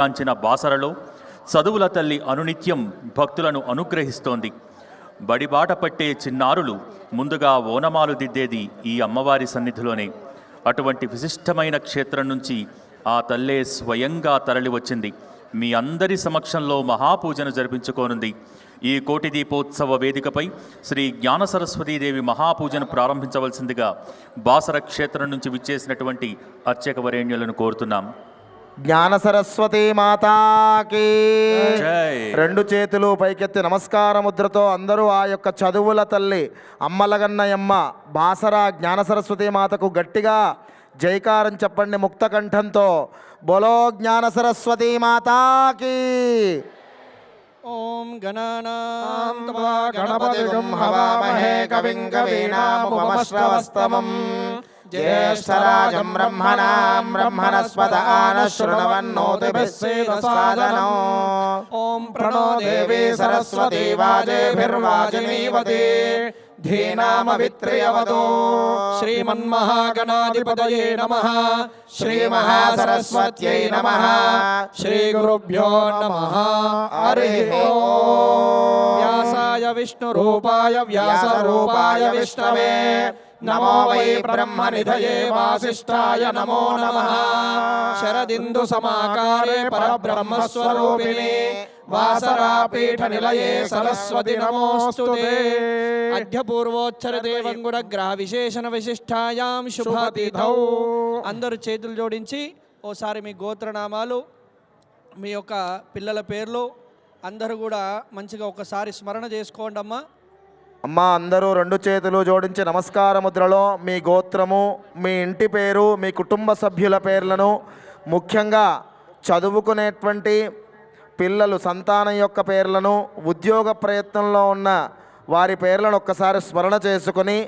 కాంచిన బాసరలో చదువుల తల్లి అనునిత్యం భక్తులను అనుగ్రహిస్తోంది. బడిబాట పట్టే చిన్నారులు ముందుగా ఓనమాలు దిద్దేది ఈ అమ్మవారి సన్నిధిలోనే. అటువంటి విశిష్టమైన క్షేత్రం నుంచి ఆ తల్లే స్వయంగా తరలి వచ్చింది. మీ అందరి సమక్షంలో మహాపూజను జరిపించుకోనుంది. ఈ కోటి దీపోత్సవ వేదికపై శ్రీ జ్ఞాన సరస్వతీదేవి మహాపూజను ప్రారంభించవలసిందిగా బాసర క్షేత్రం నుంచి విచ్చేసినటువంటి అర్చక వరేణ్యులను కోరుతున్నాం. జ్ఞాన సరస్వతి మాతాకి రెండు చేతులు పైకెత్తి నమస్కార ముద్రతో అందరూ ఆ యొక్క చదువుల తల్లి అమ్మలగన్నయమ్మ బాసరా జ్ఞాన సరస్వతి మాతకు గట్టిగా జైకారం చెప్పండి ముక్త కంఠంతో. బొలో జ్ఞాన సరస్వతి మాతాకి. ఓం గణనాం గణపతి హవామహే ज्येष्ठराजं ब्रह्मणां ब्रह्मणस्पद आनशृण्वन्नोतिभिस्सेदसादनो ओं प्रणो देवी सरस्वती वाजेभिर्वाजिनीवती। धीनामवित्रयवदो श्रीमन्महागणाधिपतये नमः। नम नमः। नम नमः। हरिः व्यासाय विष्णुरूपाय व्यासरूपाय विष्णवे। నమో వై బ్రహ్మనిధయే వాసిష్టాయ నమో నమ. శరదిందు సమాకారే పరబ్రహ్మస్వరూపిణి. వాసరాపీఠ నిలయే సరస్వతి నమోస్తు అధ్యపూర్వోచ్చర దేవం గ్రహ విశేషణ విశిష్టాయాం శుభాతిథౌ. అందరు చేతులు జోడించి ఓసారి మీ గోత్రనామాలు మీ యొక్క పిల్లల పేర్లు అందరూ కూడా మంచిగా ఒకసారి స్మరణ చేసుకోండి అమ్మా అమ్మ అందరూ రెండు చేతులు జోడించి నమస్కార ముద్రలో మీ గోత్రము మీ ఇంటి పేరు మీ కుటుంబ సభ్యుల పేర్లను ముఖ్యంగా చదువుకునేటువంటి పిల్లలు సంతానం యొక్క పేర్లను ఉద్యోగ ప్రయత్నంలో ఉన్న వారి పేర్లను ఒక్కసారి స్మరణ చేసుకుని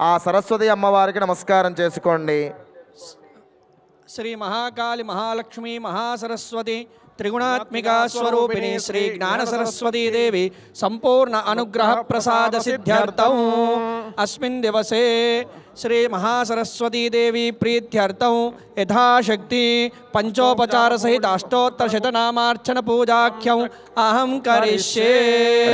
ఆ సరస్వతి అమ్మవారికి నమస్కారం చేసుకోండి. శ్రీ మహాకాళి మహాలక్ష్మి మహాసరస్వతి త్రిగుణాత్మికా స్వరూపిణి శ్రీ జ్ఞాన సరస్వతీ దేవి సంపూర్ణ అనుగ్రహ ప్రసాద సిద్ధ్యర్థం. అస్మిన్ దివసే శ్రీ మహాసరస్వతీదేవి ప్రీత్యర్థం యథాశక్తి పంచోపచార సహిత అష్టోత్తర శతనామార్చన పూజాఖ్యం అహం కరిష్యే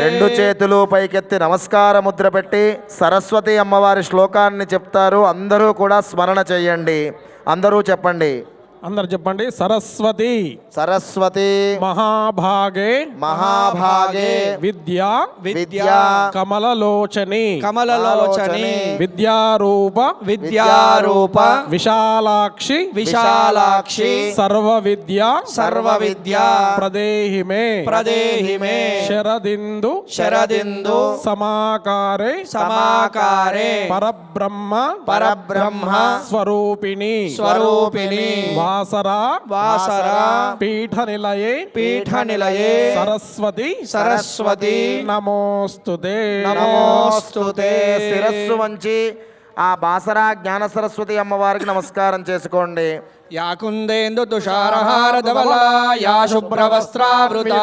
రెండు చేతులు పైకెత్తి నమస్కార ముద్ర పెట్టి సరస్వతి అమ్మవారి శ్లోకాన్ని చెప్తారు. అందరూ కూడా స్మరణ చేయండి. అందరూ చెప్పండి. అందరు చెప్పండి సరస్వతి. సరస్వతి. మహాభాగే. మహాభాగే. విద్యా. విద్యా. కమలలోచని. కమలలోచని. విద్యారూప. విద్యారూప. విశాలాక్షి. విశాలాక్షి. సర్వ విద్య సర్వ విద్య ప్రదేహి మే ప్రదేహి మే శరదిందు. శరదిందు. సమాకారే. సమాకారే. పరబ్రహ్మ. పరబ్రహ్మ. స్వరూపిణి. స్వరూపిణి. వాసరా వాసర పీఠ నిలయే పీఠ నిలయే సరస్వతి సరస్వతి నమోస్తుతే నమోస్తుతే శిరస్సు వంచి ఆ బాసరా జ్ఞాన సరస్వతి అమ్మవారికి నమస్కారం చేసుకోండి. యా కుందేందు తుషారహార ధవల యా శుభ్రవస్త్రావృత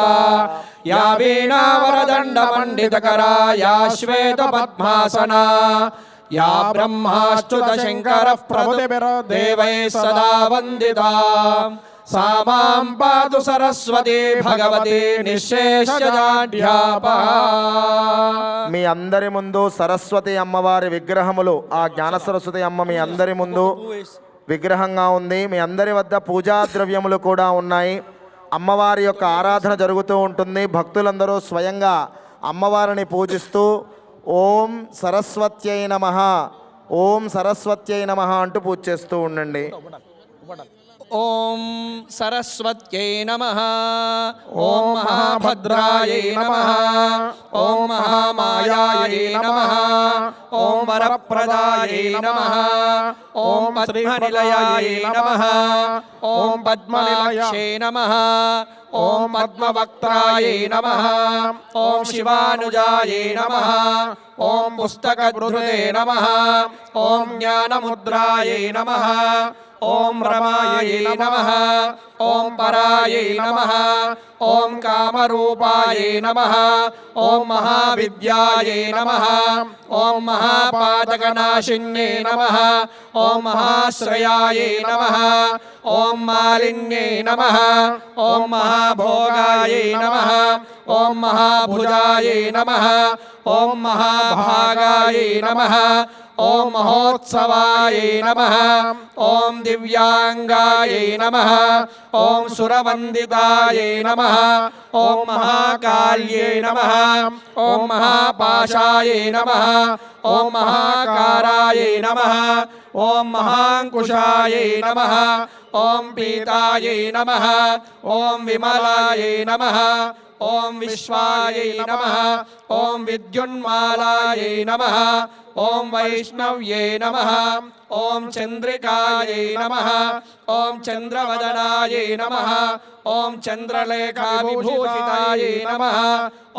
యా వీణావరదండ పండితకరా యా శ్వేత పద్మాసన యా బ్రహ్మాచ్యుత శంకర ప్రభుదేవై సదా వందితా. సా మాం పాతు సరస్వతి భగవతి నిశేషజాఢ్యాప. మీ అందరి ముందు సరస్వతి అమ్మవారి విగ్రహములు ఆ జ్ఞాన సరస్వతి అమ్మ మీ అందరి ముందు విగ్రహంగా ఉంది. మీ అందరి వద్ద పూజా ద్రవ్యములు కూడా ఉన్నాయి. అమ్మవారి యొక్క ఆరాధన జరుగుతూ ఉంటుంది. భక్తులందరూ స్వయంగా అమ్మవారిని పూజిస్తూ ఓం సరస్వత్యై నమ. ఓం సరస్వత్యై నమ అంటూ పూజ చేస్తూ ఉండండి. ఓం సరస్వత్యై నమ ఓం మహాభద్రాయై నమ ఓం మహామాయాయై నమ ఓం వరప్రదాయై నమ ఓం పద్మనిలయాయై నమ ఓం పద్మనిలయై నమ ఓం పద్మవక్త్రాయై నమ ఓం శివానుజాయై నమ ఓం పుస్తకృతే నమ ఓం జ్ఞానముద్రాయై నమ ఓం రమాయై నమః. ఓం పరాయై నమః. ఓం కామరూపాయై నమః. ఓం మహావిద్యాయై నమః. ఓం మహాపాతకనాశిన్యై నమః. ఓం మహాశ్రయాయై నమః. ఓం మాలిన్యై నమః. ఓం మహాభోగాయై నమః. ఓం మహాభుజాయై నమః. ఓం మహాభాగాయై నమః. ఓం మహోత్సవాయై నమః. ఓం దివ్యాంగాయై నమః. ఓం సురవందితాయై నమః. ఓం మహాకాళ్యై నమః. ఓం మహాపాశాయై నమః. ఓం మహాకారాయై నమః. ఓం మహాంకుశాయై నమః. ఓం పీతాయై నమః. ఓం విమలాయై నమః. ఓం విశ్వాయై నమః ఓం విద్యున్మాలాయై నమః ఓం వైష్ణవ్యై నమః ఓం చంద్రికాయై నమః ఓం చంద్రవదనాయై నమః ఓం చంద్రలేఖావిభూషితాయై నమః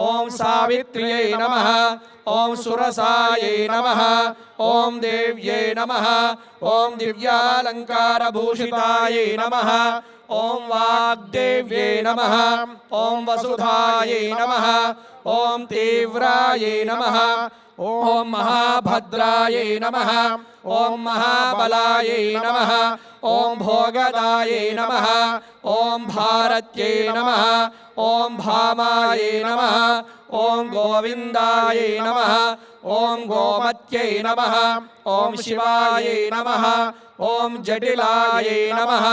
ఓం సావిత్ర్యై నమః ఓం సురసాయై నమః ఓం దేవ్యై నమః ఓం దివ్యాలంకారభూషితాయై నమః ఓం వాగ్దేవ్యై నమః ఓం వసుధాయై నమః ఓం తీవ్రాయై నమః ఓం మహాభద్రాయై నమః ఓం మహాబలాయై నమః ఓం భోగదాయై నమః ఓం భారత్యై నమః ఓం భామాయై నమః ఓం గోవిందాయై నమః ఓం గోమత్యై నమః ఓం శివాయై నమః ఓం జటిలాయై నమః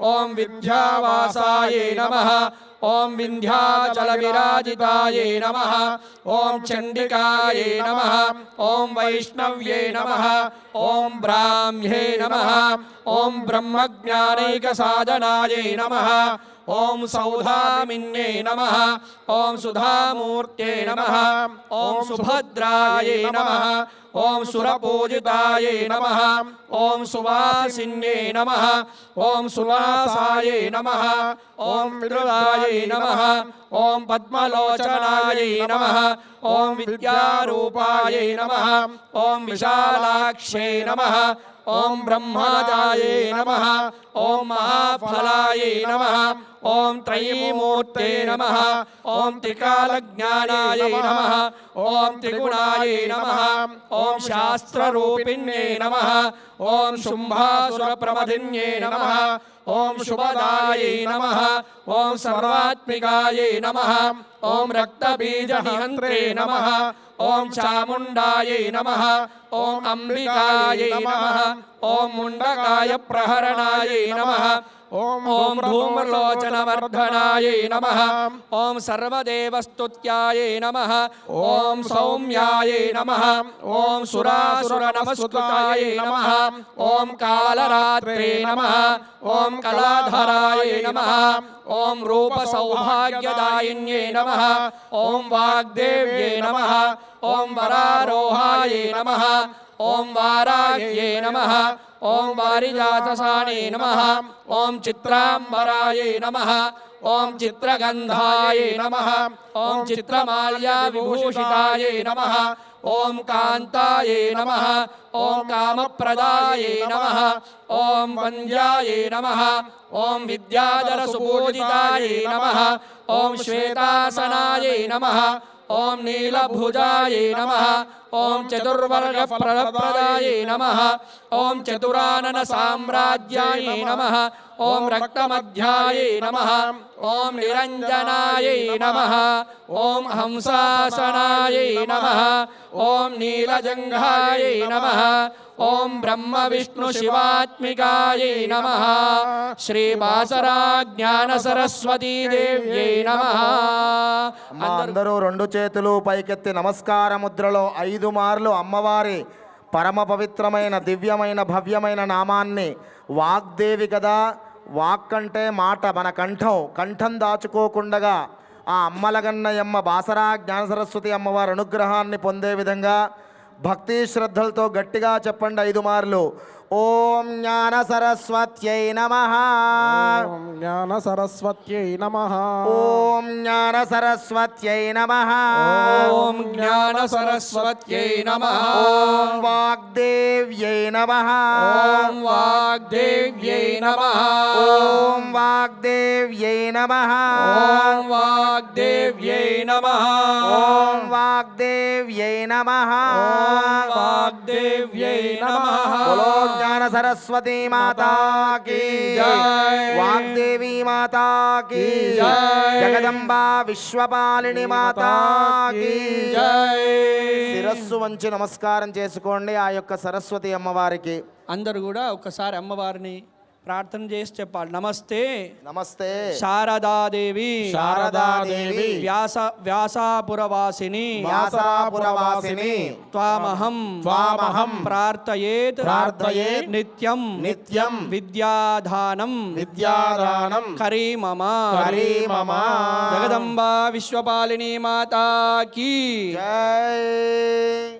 ఓం విద్యావాసాయై నమః ఓం వింధ్యాచల విరాజితాయై నమః ఓం చండికాయై నమః ఓం వైష్ణవ్యై నమః ఓం బ్రాహ్మ్యై నమః ఓం బ్రహ్మజ్ఞానైక సాధనాయై నమః ఓం సౌధామిన్యై నమః ఓం సుధామూర్త్యై నమః ఓం సుభద్రాయై నమః ఓం సురపూజితాయై నమః ఓం సువాసిన్యై నమః ఓం సువాసాయై నమః ఓం విరుదాయై నమః ఓం పద్మలోచనాయై నమః ఓం విద్యారూపాయై నమః ఓం విశాలాక్షై నమః ఓం బ్రహ్మదాయై నమః ఓం మహాఫలాయై నమః ఓం త్రయీమూర్తే నమః ఓం త్రికాలజ్ఞానాయై నమః ఓం త్రిగుణాయై నమః ఓం శాస్త్రరూపిణ్యై నమః ఓం శుంభాసురప్రమధిన్యై నమః ఓం శుభదాయై నమః ఓం సర్వాత్మికాయై నమః ఓం రక్తబీజనిహంత్రే నమః ఓం చాముండాయై నమః ఓం అంబికాయై నమః ఓం ముండకాయ ప్రహరణాయై నమః ఓం ఓం ధూమ్రలోచనవర్ధనాయై నమః ఓం సర్వదేవస్తుత్యాయై నమః ఓం సౌమ్యాయై నమః ఓం సురాసుర నమస్కృతాయై నమః ఓం కాళరాత్రే నమః ఓం కళాధరాయై నమః ఓం రూప సౌభాగ్యదాయిన్యై నమః ఓం వాగ్దేవ్యై నమః ఓం వరారోహాయై నమః ఓం వారాయ్యై నమః ఓం వారిజాతసానే నమః ఓం చిత్రాంబరాయై నమః ఓం చిత్రగంధాయై నమః ఓం చిత్రమాల్యా విభూషితాయై నమః ఓం కాంతాయై నమః ఓం కామప్రదాయై నమః ఓం వంద్యాయై నమః ఓం విద్యాధర సుపూజితాయై నమః ఓం శ్వేతాసనాయై నమః ఓం నీలభుజాయై నమః ఓం చతుర్వర్గ ప్రదాయై నమః ఓం చతురానన సామ్రాజ్యాయై నమః ఓం రక్తమధ్యాయై నమః ఓం నిరంజనాయై నమః ఓం హంసాసనాయై నమః ఓం నీలజంఘాయై నమః ఓం బ్రహ్మ విష్ణు శివాత్మికాయై నమః. శ్రీ బాసరా జ్ఞాన సరస్వతీ దేవ్యై నమః. అమ్మ అందరూ రెండు చేతులు పైకెత్తి నమస్కార ముద్రలో ఐదు మార్లు అమ్మవారి పరమ పవిత్రమైన దివ్యమైన భవ్యమైన నామాన్ని వాగ్దేవి కదా వాక్ అంటే మాట మన కంఠం కంఠం దాచుకోకుండగా ఆ అమ్మలగన్నయమ్మ బాసరా జ్ఞాన సరస్వతి అమ్మవారి అనుగ్రహాన్ని పొందే విధంగా భక్తి శ్రద్ధలతో గట్టిగా చెప్పండి ఐదు మార్లు. ఓం జ్ఞాన సరస్వత్యై నమ. ఓం జ్ఞాన సరస్వత్యై నమ. ఓం జ్ఞాన సరస్వత్యై నమ. ఓం జ్ఞాన సరస్వత్యై నమ. ఓం వాగ్దేవ్యై నమ. ఓం వాగ్దేవ్యై నమ. ఓం వాగ్దేవ్యై నమ. ఓం వాగ్దేవ్యై నమ. ఓం వాగ్దేవ్యై నమ. వాగ్దేవ్యై నమ. జ్ఞాన సరస్వతి మాతా కీ జై. వాగ్దేవి మాతా కీ జై. జగదంబా విశ్వపాలిని మాతా కీ జై శిరస్సు వంచి నమస్కారం చేసుకోండి ఆ యొక్క సరస్వతి అమ్మవారికి అందరూ కూడా ఒకసారి అమ్మవారిని ప్రార్థన చేసి చెప్పాలి. నమస్తే. నమస్తే. శారదాదేవి. శారదాదేవి. వ్యాస వ్యాసాపురవాసిని. వ్యాసాపురవాసిని. త్వామహం. త్వామహం. ప్రార్థయేత్. ప్రార్థయేత్. నిత్యం. నిత్యం. విద్యాదానం. విద్యాదానం. కరీ మమ కరీ మమ జగదంబా విశ్వపాలిని మాతా కీ జై.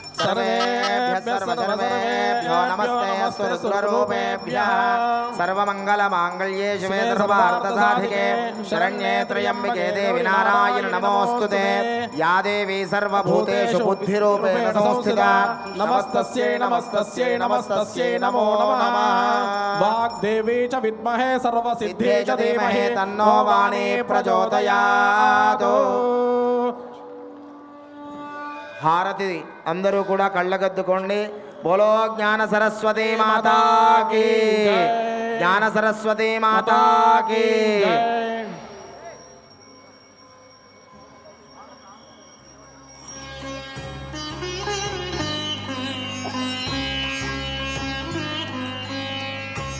घोरघोरतरेभ्यः सर्वेभ्यः सर्वसर्वेभ्यो नमस्ते सुरस्वरूपेभ्यः सर्वमङ्गलमाङ्गल्ये शिवे सर्वार्थसाधिके शरण्ये त्र्यम्बिके देवि नारायण नमोऽस्तु ते या देवी सर्वभूतेषु बुद्धिरूपेण संस्थिता నమస్తస్యై నమస్తస్యై నమస్తస్యై నమో నమః వాగ్దేవీ చ విద్మహే సర్వసిద్ధే చ ధీమహి తన్నో వాణి ప్రచోదయాతు హారతి అందరూ కూడా కళ్ళగద్దుకోండి. బోలో జ్ఞాన సరస్వతి మాతాకి. జ్ఞాన సరస్వతి మాతాకి.